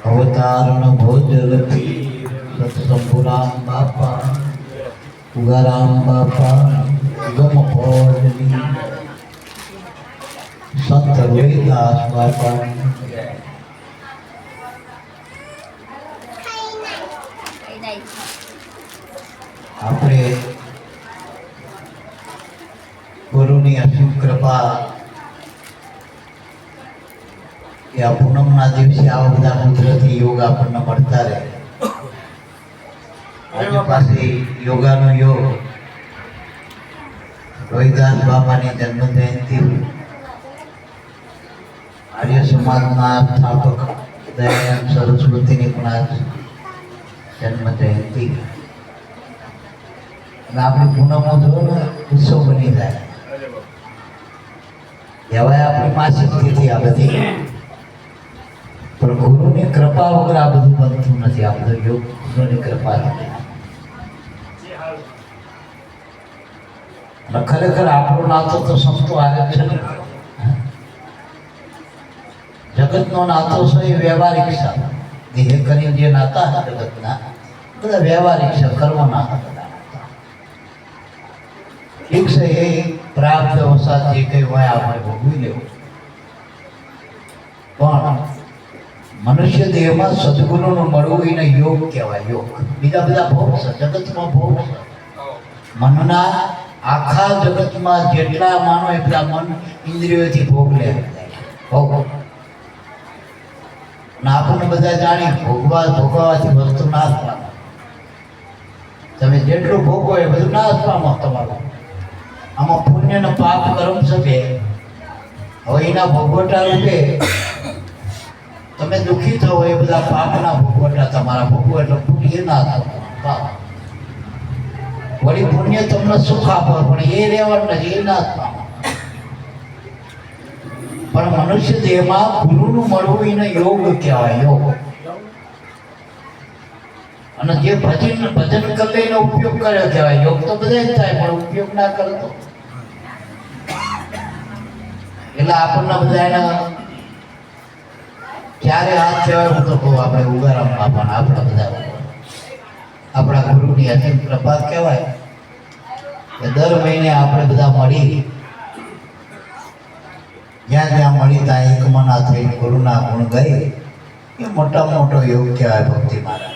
અવતારણ ભોજલ પીર બાપા ઉગારામ બાપા ગમ ભોજની સંત રવિદાસ બાપા આપણે ગુરુની અસીમ કૃપા કે આ પૂનમના દિવસે આવા બધા કુદરતી યોગ આપણને મળતા રહે. આજે પાસે યોગાનો યોગ રોહિદાસ બાબાની જન્મ જયંતિ આર્ય સમાજના સ્થાપક દયાનંદ સરસ્વતીની પણ આજ જન્મ જયંતિ અને આપણે પૂનમો જોવો ને, ઉત્સવ બની જાય. કહેવાય આપણી માસિક તિથિ આ બધી. ગુરુની કૃપા વગર આ બધું બનતું નથી આ બધું યોગ ગુરુની કૃપા છે અને ખરેખર આપણો નાતો તો સંતો આવે છે ને જગતનો નાતો છે એ વ્યવહારિક છે દેહ કરી જે નાતા છે જગતના બધા વ્યવહારિક છે કર્મના હતા ઠીક છે એ પ્રાપ્ત વસાત જે કંઈ હોય આપણે ભોગવી લેવું પણ મનુષ્ય દેહમાં સદગુણોનું મળવું એને યોગ કહેવાય, યોગ. બીજા બધા ભોગ છે, જગતમાં ભોગ છે. મનના આખા જગતમાં જેટલા માનો એટલા મન ઇન્દ્રિયોથી ભોગ લે. ભોગ. આપણને બધા જાણી ભોગવા ભોગવવાથી વસ્તુ નાશ પામે. તમે જેટલું ભોગવો એ બધું નાશ પામો તમારું. આમાં પુણ્ય ને પાપ કર્મ બે. હવે એના ભોગવટા રૂપે થો એ બધા પાપના ભોગવટા તમારા ભોગવો એટલે પુણ્ય ના થાય. વળી પુણ્ય તમને સુખ આપે, પણ એ રહેવાનું નથી એ ના થાય. પણ મનુષ્ય દેહમાં ગુરુનું મળવું એને યોગ કહેવાય, યોગ. અને જે ભજન ભજન કરે એનો ઉપયોગ કર્યો કહેવાય, યોગ તો બધા જ થાય, પણ ઉપયોગ ના કરે તો એટલે આપણને બધા એના ક્યારે હાથ કહેવાય હું તો કહું, આપણે ઉગારામ પણ, આપણા બધા. આપણા ગુરુની અસીમ પ્રભાત કહેવાય કે દર મહિને આપણે બધા મળી. જ્યાં જ્યાં મળી ત્યાં એક મના થઈને ગુરુના ગુણ ગઈ. એ મોટામાં મોટો યોગ કહેવાય ભક્તિ મારા.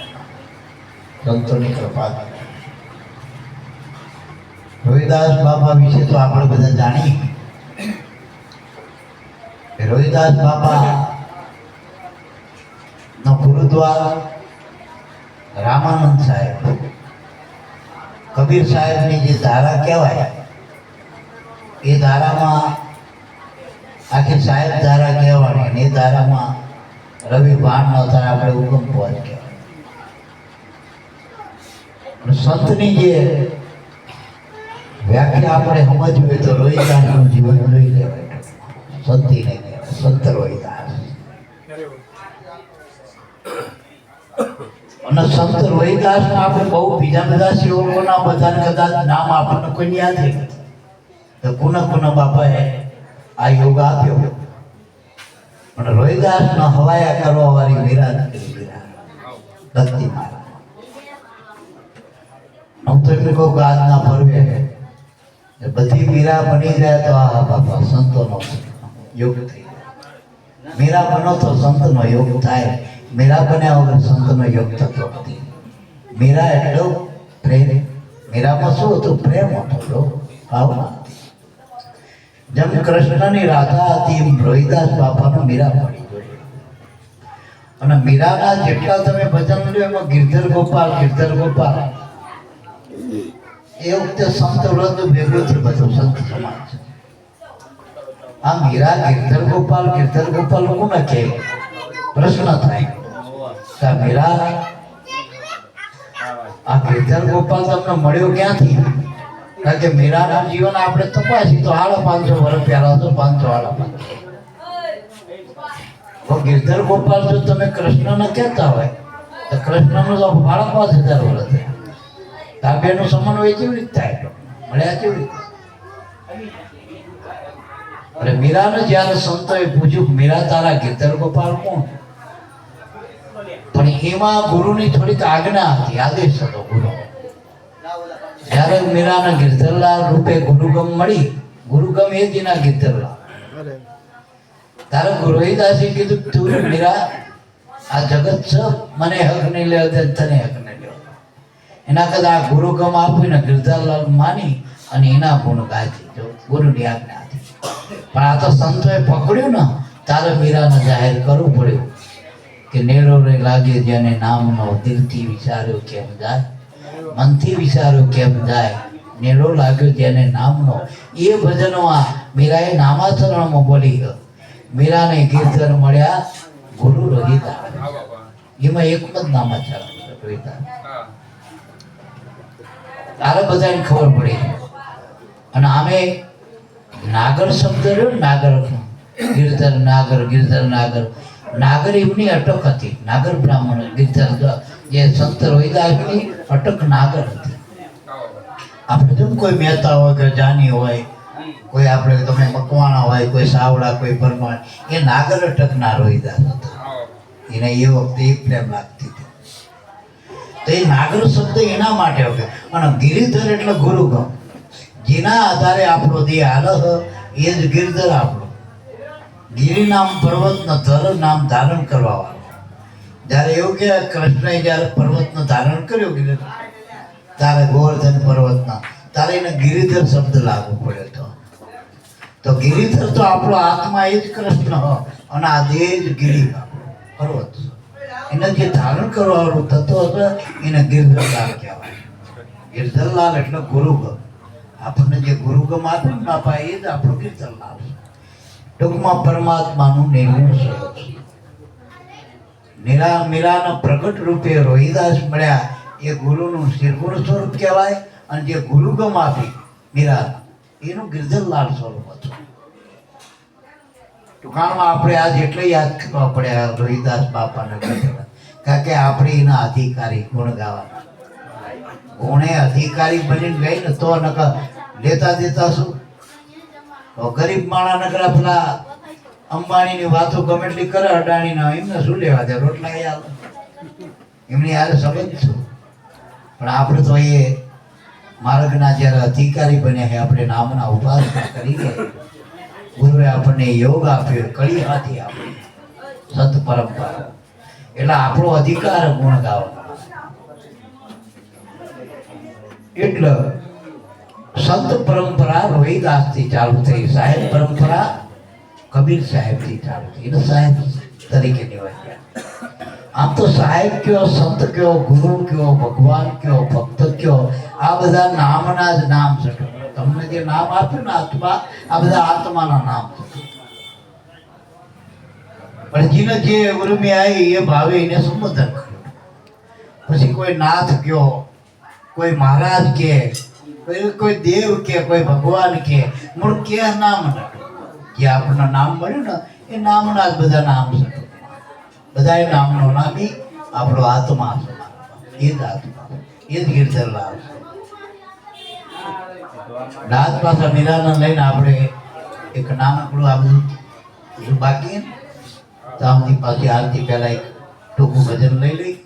સંતોની કૃપા રોહિદાસ બાપા વિશે તો આપણે બધા જાણીએ. રોહિદાસ બાપા નો ગુરુદ્વાર રામાનંદ સાહેબ. કબીર સાહેબની જે ધારા કહેવાય, એ ધારામાં આખી સાહેબ ધારા કહેવાની અને એ ધારામાં રવિ ભાન ન થાય આપણે ઉગમ પહોંચ કહેવાય સંતની જે વ્યાખ્યા આપણે સમજવી તો રોહિદાસનું જીવન જોઈ લેવાય સંતીને નહીં સંત રોહિદાસ. અને સંત રોહિદાસના આપણે બહુ બીજા બધા સેવકોના બધાને કદાચ નામ આપણને કોઈ યાદ નહીં કોને કોને બાપાએ આ યોગ આપ્યો. પણ રોહિદાસનો હવાયા કરવા વાળી વિરાજ કરી મારા હું તો એમને કહું કે આજના પર્વે બધી મીરા બની જાય તો આ બાપા સંતોનો યોગ થઈ મીરા બનો તો સંતનો યોગ થાય. મીરા બન્યા વગર સંતનો યોગ થતો નથી મીરા એટલો પ્રેમ મીરામાં શું હતું પ્રેમ હતો ભાવના હતી જેમ કૃષ્ણની રાધા હતી એમ રોહિદાસ બાપાનો મીરા પડી ગયો અને મીરાના જેટલા તમે ભજન લો એમાં ગિરધર ગોપાલ ગિરધર ગોપાલ એ વખતે સંત વ્રત ભેગું થયું બધું સંત સમાજ આ મીરા ગિરધર ગોપાલ ગિરધર ગોપાલ કોને કહે પ્રશ્ન થાય મીરા આ ગિરધર ગોપાલ તમને મળ્યો ક્યાંથી? કારણ કે મીરાનું જીવન આપણે તપાસી, તો હાડા પાંચસો વર્ષ પહેલા તો પાંચસો હાડા પાંચસો ગિરધર ગોપાલ જો તમે કૃષ્ણને કહેતા હોય, તો કૃષ્ણનું તો બાળક પાંચ હજાર વર્ષ. થયા આ સમન્વય કેવી રીતે થાય? મળ્યા કેવી રીતે? અને મીરાને જ્યારે સંતોએ પૂછ્યું, મીરા, તારા ગીતર ગોપાલ કોણ? પણ એમાં ગુરુની થોડીક આજ્ઞા હતી, આદેશ હતો ગુરુ. જ્યારે મીરાના ગિરધરલાલ રૂપે ગુરુગમ મળી, ગુરુગમ એ દીના ગિરધરલાલ તારે ગુરોહિદાસે કીધું, તું મીરા, આ જગત છે, મને હક નહીં લેવો તને હક નહીં લેવો એના કદાચ આ ગુરુગમ આપીને ગિરધરલાલ માની અને એના ગુણ ગાતી જો ગુરુની આજ્ઞા હતી. પણ આ તો સંતોએ પકડ્યું ને, તારે મીરાને જાહેર કરવું પડ્યું. કે નેરોરે લાગે જેને નામનો દિલથી વિચાર્યો કેમ જાય? મનથી વિચાર્યો કેમ જાય? નેરો લાગ્યો જેને નામનો. એ ભજનમાં મીરાએ નામાચરણમાં બોલી ગયો. મીરાને કીર્તન મળ્યા ગુરુ રહિતા એમાં એક જ નામાચરણ છે, તારે બધાને ખબર પડી. અને આમે નાગર શબ્દ રહ્યો નાગર કીર્તન નાગર કીર્તન નાગર. નાગર એમની અટક હતી. નાગર બ્રાહ્મણ દ- જે સંત રોહિદાસની અટક નાગર હતી. આપણે જેમ કોઈ મહેતા હોય કે જાની હોય? કોઈ આપણે તમે મકવાણા હોય, કોઈ સાવડા, કોઈ પરમાણ એ નાગર અટકના રોહિદાસ હતા. એને એ વખતે એ પ્રેમ લાગતી હતી. તો એ નાગર શબ્દ એના માટે હતો અને ગિરિધર એટલે ગુરુગમ. જેના આધારે આપણો દેહ હાલ એ જ ગિરધર આપણો. ગિરિ નામ પર્વતનો ધર નામ ધારણ કરવા વાળો જ્યારે એવું કે કૃષ્ણએ જ્યારે પર્વતનો ધારણ કર્યો ગિરિધર ત્યારે ગોવર્ધન પર્વતના, ત્યારે એને ગિરિધર શબ્દ લાગુ પડ્યો હતો. તો ગિરિધર તો આપણો આત્મા એ જ કૃષ્ણ અને આ દેહ જ ગિરિ પર્વત એને જે ધારણ કરવાનું થતો હતો એને ગિરધરલાલ કહેવાય. ગિરધરલાલ એટલે ગુરુગમ. આપણને જે ગુરુગમ આપ્યું ને બાપા, એ જ આપણો ગિરધરલાલ છે. ટૂંકમાં પરમાત્માનું નિર્ણય છે. નિરા પ્રગટ રૂપે રોહિદાસ મળ્યા. એ ગુરુનું શિરગુણ સ્વરૂપ કહેવાય અને જે ગુરુગમ આપી મીરા એનું ગિરધરલાલ સ્વરૂપ હતું. ટૂંકાણમાં આપણે આજ એટલે યાદ કરવા પડે રોહિદાસ બાપાને. કારણ કે આપણે એના અધિકારી ગુણ ગાવાના. ગુણે અધિકારી બનીને ગઈ ને તો નકર લેતા દેતા શું? ગરીબ માણા નકરા પેલા અંબાણીની વાતો ગમે એટલી કરે, અડાણીના, એમને શું લેવા દે રોટલા આલે. એમની હારે સંબંધ છું. પણ આપણે તો એ માર્ગના જ્યારે અધિકારી બન્યા છે, આપણે નામના ઉપાસના કરીએ ગુરુએ આપણને યોગ આપ્યો કળી હાથી આપી સત પરંપરા. એટલે આપણો અધિકાર ગુણ ગાવાનો. એટલે સંત પરંપરા રોહિદાસથી ચાલુ થઈ, સાહેબ પરંપરા કબીર સાહેબથી ચાલુ થઈ. એટલે સાહેબ તરીકે આમ તો સાહેબ કયો, સંત કયો, ગુરુ કયો, ભગવાન કયો, ભક્ત કયો, આ બધા નામના જ નામ છે. તમને જે નામ આપ્યું ને આત્મા, આ બધા આત્માના નામ છે. પણ જેને જે ઉર્મી આવી એ ભાવે એને સંબોધન કર્યું. પછી કોઈ નાથ કયો કોઈ મહારાજ કે કોઈ કોઈ દેવ કે કોઈ ભગવાન કે મૂળ કે નામ ન જે આપણને નામ મળ્યું ને એ નામના જ બધા નામ છે બધા એ નામનો નામી આપણો આત્મા છે એ જ આત્મા એ જ ગિરધરલાલ છે રાત પાછા મીરાને લઈને આપણે એક નાનકડું આ બધું બધું બાકી ને તો આમથી પાછી આરતી પહેલા એક ટૂંકું ભજન લઈ લઈ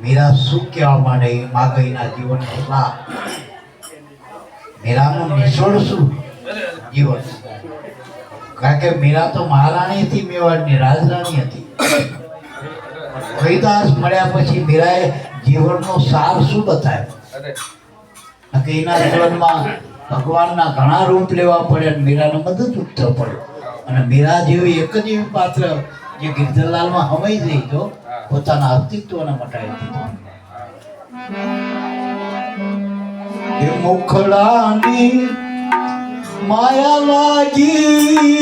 મીરા શું કહેવા માંડે એ માગઈના જીવનનો લાભ મીરાનું નિષ્ફળ શું જીવન કારણ કે મીરા તો મહારાણી હતી, મેવાડની રાજરાણી હતી. હરિદાસ મળ્યા પછી મીરાએ જીવનનો સાર શું બતાવ્યો? કે એના જીવનમાં ભગવાનના ઘણા રૂપ લેવા પડે અને મીરાનો મદદરૂપ થવો પડ્યું. અને મીરા જેવી એક જ એવી પાત્ર જે ગિરધરલાલમાં હમાઈ જઈ તો પોતાના અસ્તિત્વને મટાવી દીધું. મુખડાની માયા લાગી.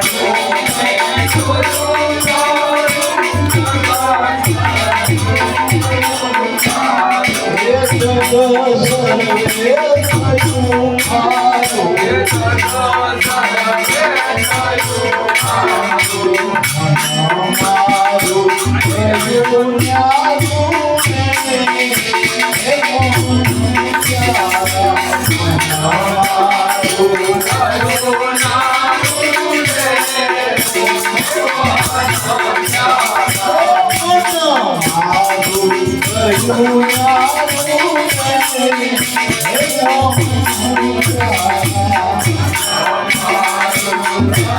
સર્વ સર્વે સર્વ સર્વ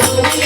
Oh,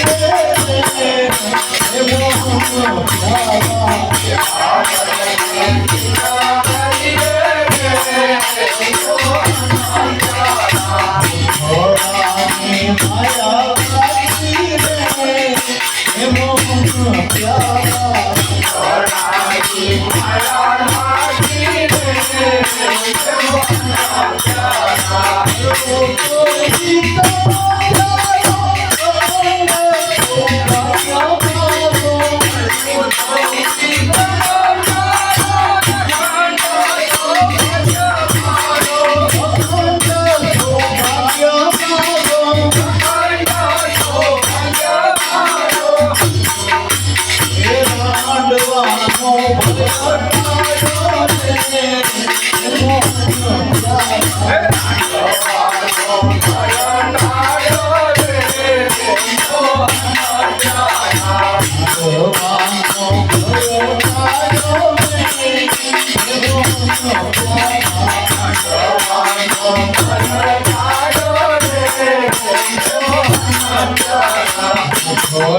Oh,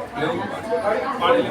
પાણી.